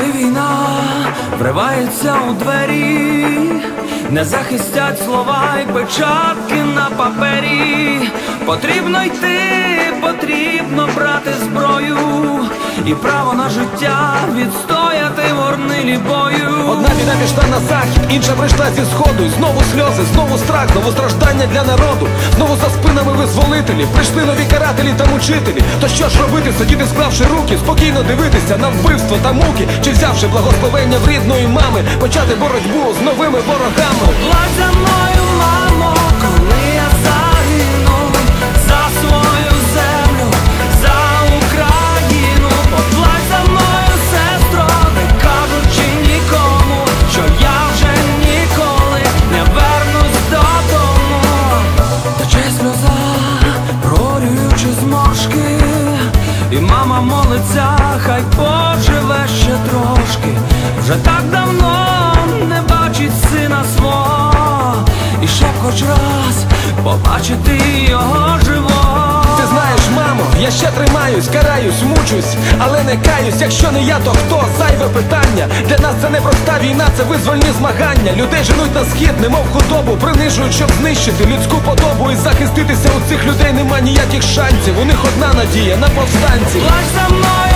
Коли війна вривається у двері, не захистять слова й печатки на папері. Потрібно йти, потрібно брати зброю і право на життя відстояти в орнилі бою. Біда пішла на захід, інша прийшла зі сходу. І знову сльози, знову страх, знову страждання для народу. Знову за спинами визволителі. Прийшли нові карателі та мучителі. То що ж робити, сидіти, склавши руки, спокійно дивитися на вбивство та муки, чи взявши благословення в рідної мами, почати боротьбу з новими ворогами. Мама молиться, хай поживе ще трошки. Вже так давно не бачить сина свого, і ще хоч раз побачити його живого. Ще тримаюсь, караюсь, мучусь, але не каюсь. Якщо не я, то хто? Зайве питання. Для нас це не проста війна, це визвольні змагання. Людей женуть на схід, немов худобу, принижують, щоб знищити людську подобу і захиститися у цих людей нема ніяких шансів. У них одна надія на повстанців. Плач за мною,